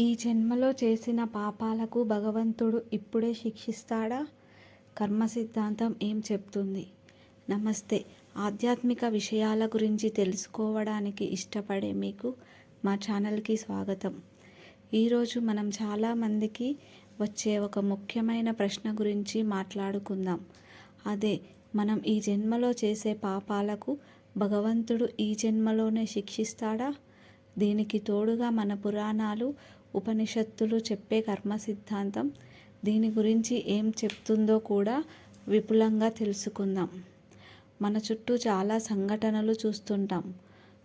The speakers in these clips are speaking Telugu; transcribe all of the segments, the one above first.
ఈ జన్మలో చేసిన పాపాలకు భగవంతుడు ఇప్పుడే శిక్షిస్తాడా? కర్మ సిద్ధాంతం ఏం చెప్తుంది? నమస్తే. ఆధ్యాత్మిక విషయాల గురించి తెలుసుకోవడానికి ఇష్టపడే మీకు మా ఛానల్కి స్వాగతం. ఈరోజు మనం చాలామందికి వచ్చే ఒక ముఖ్యమైన ప్రశ్న గురించి మాట్లాడుకుందాం. అదే మనం ఈ జన్మలో చేసే పాపాలకు భగవంతుడు ఈ జన్మలోనే శిక్షిస్తాడా? దీనికి తోడుగా మన పురాణాలు ఉపనిషత్తులు చెప్పే కర్మ సిద్ధాంతం దీని గురించి ఏం చెప్తుందో కూడా విపులంగా తెలుసుకుందాం. మన చుట్టూ చాలా సంఘటనలు చూస్తుంటాం.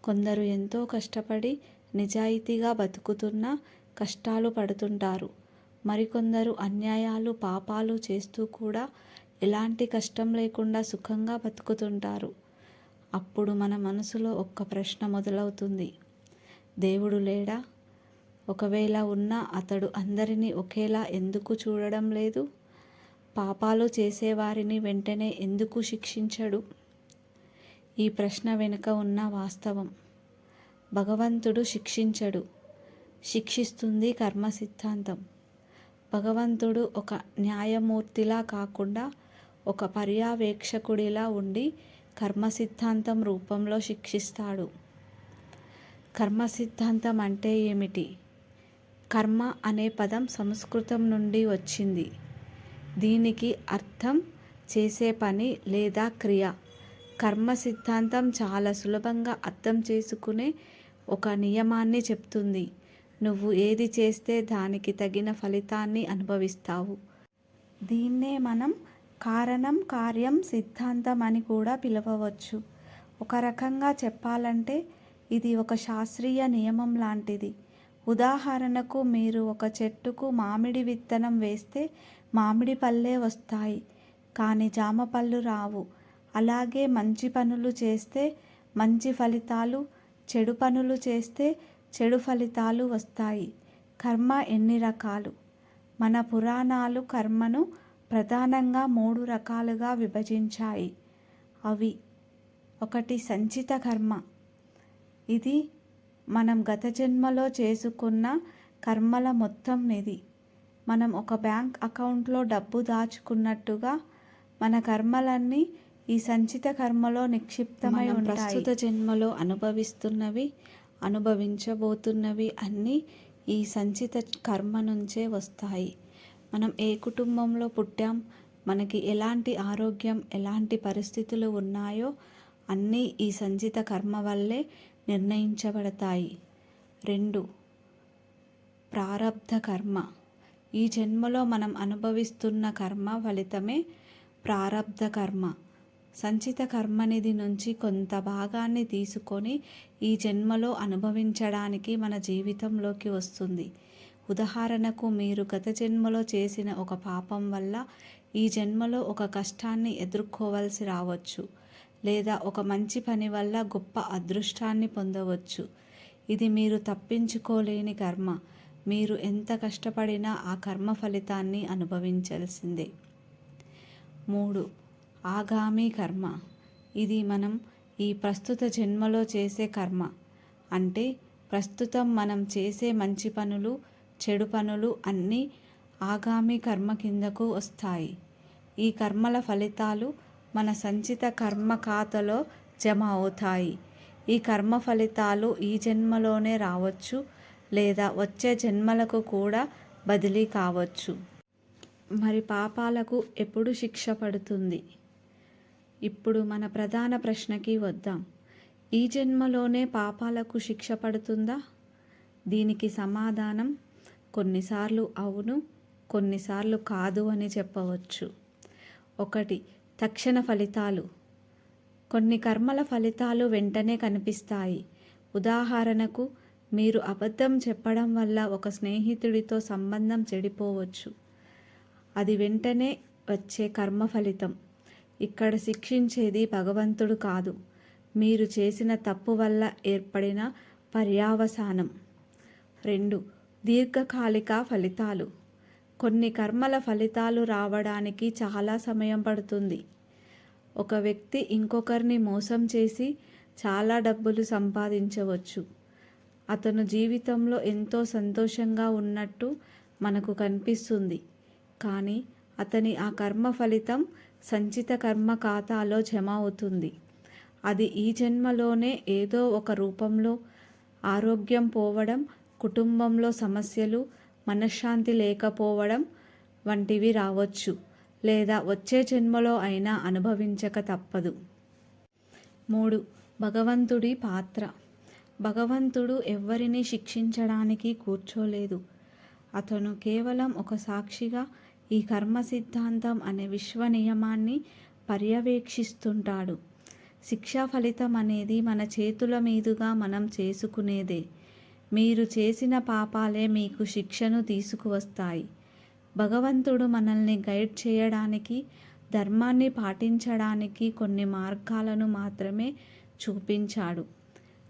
కొందరు ఎంతో కష్టపడి నిజాయితీగా బతుకుతున్నా కష్టాలు పడుతుంటారు. మరికొందరు అన్యాయాలు పాపాలు చేస్తూ కూడా ఎలాంటి కష్టం లేకుండా సుఖంగా బతుకుతుంటారు. అప్పుడు మన మనసులో ఒక్క ప్రశ్న మొదలవుతుంది. దేవుడు లేడా? ఒకవేళ ఉన్నా అతడు అందరినీ ఒకేలా ఎందుకు చూడడం లేదు? పాపాలు చేసేవారిని వెంటనే ఎందుకు శిక్షించడు? ఈ ప్రశ్న వెనుక ఉన్న వాస్తవం. భగవంతుడు శిక్షించడు. శిక్షిస్తుంది కర్మ సిద్ధాంతం భగవంతుడు ఒక న్యాయమూర్తిలా కాకుండా ఒక పర్యవేక్షకుడిలా ఉండి కర్మ సిద్ధాంతం రూపంలో శిక్షిస్తాడు. కర్మ సిద్ధాంతం అంటే ఏమిటి? కర్మ అనే పదం సంస్కృతం నుండి వచ్చింది. దీనికి అర్థం చేసే పని లేదా క్రియ. కర్మ సిద్ధాంతం చాలా సులభంగా అర్థం చేసుకునే ఒక నియమాన్ని చెప్తుంది. నువ్వు ఏది చేస్తే దానికి తగిన ఫలితాన్ని అనుభవిస్తావు. దీన్నే మనం కారణం కార్యం సిద్ధాంతం అని కూడా పిలవవచ్చు. ఒక రకంగా చెప్పాలంటే ఇది ఒక శాస్త్రీయ నియమం లాంటిది. ఉదాహరణకు మీరు ఒక చెట్టుకు మామిడి విత్తనం వేస్తే మామిడి పళ్ళే వస్తాయి కానీ జామ పళ్ళు రావు. అలాగే మంచి పనులు చేస్తే మంచి ఫలితాలు చెడు పనులు చేస్తే చెడు ఫలితాలు వస్తాయి. కర్మ ఎన్ని రకాలు? మన పురాణాలు కర్మను ప్రధానంగా మూడు రకాలుగా విభజించాయి. అవి ఒకటి సంచిత కర్మ. ఇది మనం గత జన్మలో చేసుకున్న కర్మల మొత్తం నిధి మనం ఒక బ్యాంక్ అకౌంట్లో డబ్బు దాచుకున్నట్టుగా మన కర్మలన్నీ ఈ సంచిత కర్మలో నిక్షిప్తమై ఉంటాయి. ప్రస్తుత జన్మలో అనుభవిస్తున్నవి అనుభవించబోతున్నవి అన్నీ ఈ సంచిత కర్మ నుంచే వస్తాయి. మనం ఏ కుటుంబంలో పుట్టాం మనకి ఎలాంటి ఆరోగ్యం ఎలాంటి పరిస్థితులు ఉన్నాయో అన్నీ ఈ సంచిత కర్మ వల్లే నిర్ణయించబడతాయి. రెండు. ప్రారబ్ధ కర్మ. ఈ జన్మలో మనం అనుభవిస్తున్న కర్మ ఫలితమే ప్రారబ్ధ కర్మ. సంచిత కర్మనిధి నుంచి కొంత భాగాన్ని తీసుకొని ఈ జన్మలో అనుభవించడానికి మన జీవితంలోకి వస్తుంది. ఉదాహరణకు మీరు గత జన్మలో చేసిన ఒక పాపం వల్ల ఈ జన్మలో ఒక కష్టాన్ని ఎదుర్కోవాల్సి రావచ్చు. లేదా ఒక మంచి పని వల్ల గొప్ప అదృష్టాన్ని పొందవచ్చు. ఇది మీరు తప్పించుకోలేని కర్మ. మీరు ఎంత కష్టపడినా ఆ కర్మ ఫలితాన్ని అనుభవించాల్సిందే. మూడు ఆగామి కర్మ. ఇది మనం ఈ ప్రస్తుత జన్మలో చేసే కర్మ. అంటే ప్రస్తుతం మనం చేసే మంచి పనులు చెడు పనులు అన్నీ ఆగామి కర్మ కిందకు వస్తాయి. ఈ కర్మల ఫలితాలు మన సంచిత కర్మ ఖాతాలో జమ అవుతాయి. ఈ కర్మ ఫలితాలు ఈ జన్మలోనే రావచ్చు లేదా వచ్చే జన్మలకు కూడా బదిలీ కావచ్చు. మరి పాపాలకు ఎప్పుడు శిక్ష పడుతుంది? ఇప్పుడు మన ప్రధాన ప్రశ్నకి వద్దాం. ఈ జన్మలోనే పాపాలకు శిక్ష పడుతుందా? దీనికి సమాధానం కొన్నిసార్లు అవును కొన్నిసార్లు కాదు అని చెప్పవచ్చు. ఒకటి తక్షణ ఫలితాలు. కొన్ని కర్మల ఫలితాలు వెంటనే కనిపిస్తాయి. ఉదాహరణకు మీరు అబద్ధం చెప్పడం వల్ల ఒక స్నేహితుడితో సంబంధం చెడిపోవచ్చు. అది వెంటనే వచ్చే కర్మ ఫలితం. ఇక్కడ శిక్షించేది భగవంతుడు కాదు. మీరు చేసిన తప్పు వల్ల ఏర్పడిన పర్యావసానం. రెండు దీర్ఘకాలిక ఫలితాలు. కొన్ని కర్మల ఫలితాలు రావడానికి చాలా సమయం పడుతుంది. ఒక వ్యక్తి ఇంకొకరిని మోసం చేసి చాలా డబ్బులు సంపాదించవచ్చు. అతను జీవితంలో ఎంతో సంతోషంగా ఉన్నట్టు మనకు కనిపిస్తుంది. కానీ అతని ఆ కర్మ ఫలితం సంచిత కర్మ ఖాతాలో జమ అవుతుంది. అది ఈ జన్మలోనే ఏదో ఒక రూపంలో ఆరోగ్యం పోవడం కుటుంబంలో సమస్యలు మనశ్శాంతి లేకపోవడం వంటివి రావచ్చు లేదా వచ్చే జన్మలో అయినా అనుభవించక తప్పదు. మూడు భగవంతుడి పాత్ర. భగవంతుడు ఎవ్వరిని శిక్షించడానికి కూర్చోలేదు. అతను కేవలం ఒక సాక్షిగా ఈ కర్మ సిద్ధాంతం అనే విశ్వ నియమాన్ని పర్యవేక్షిస్తుంటాడు. శిక్షా ఫలితం అనేది మన చేతుల మీదుగా మనం చేసుకునేదే. మీరు చేసిన పాపాలే మీకు శిక్షను తీసుకువస్తాయి. భగవంతుడు మనల్ని గైడ్ చేయడానికి ధర్మాన్ని పాటించడానికి కొన్ని మార్గాలను మాత్రమే చూపించాడు.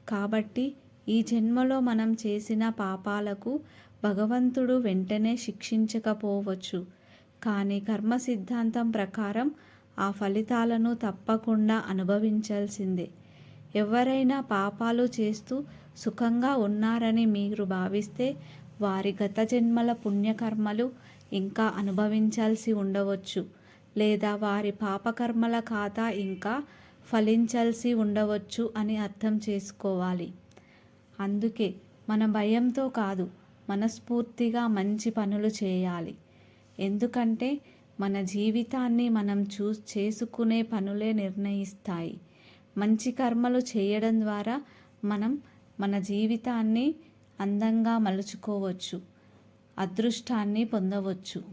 కాబట్టి ఈ జన్మలో మనం చేసిన పాపాలకు భగవంతుడు వెంటనే శిక్షించకపోవచ్చు. కానీ కర్మ సిద్ధాంతం ప్రకారం ఆ ఫలితాలను తప్పకుండా అనుభవించాల్సిందే. ఎవరైనా పాపాలు చేస్తూ సుఖంగా ఉన్నారని మీరు భావిస్తే వారి గత జన్మల పుణ్యకర్మలు ఇంకా అనుభవించాల్సి ఉండవచ్చు. లేదా వారి పాపకర్మల ఖాతా ఇంకా ఫలించాల్సి ఉండవచ్చు అని అర్థం చేసుకోవాలి. అందుకే మన భయంతో కాదు మనస్ఫూర్తిగా మంచి పనులు చేయాలి. ఎందుకంటే మన జీవితాన్ని మనం చూ చేసుకునే పనులే నిర్ణయిస్తాయి. మంచి కర్మలు చేయడం ద్వారా మనం మన జీవితాన్ని అందంగా మలుచుకోవచ్చు అదృష్టాన్ని పొందవచ్చు.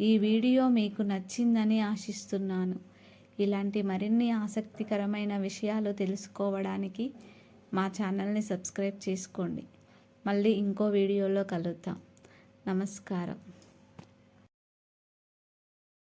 ఈ వీడియో మీకు నచ్చిందని ఆశిస్తున్నాను. ఇలాంటి మరిన్ని ఆసక్తికరమైన విషయాలు తెలుసుకోవడానికి మా ఛానల్ని సబ్స్క్రైబ్ చేసుకోండి. మళ్ళీ ఇంకో వీడియోలో కలుద్దాం. నమస్కారం.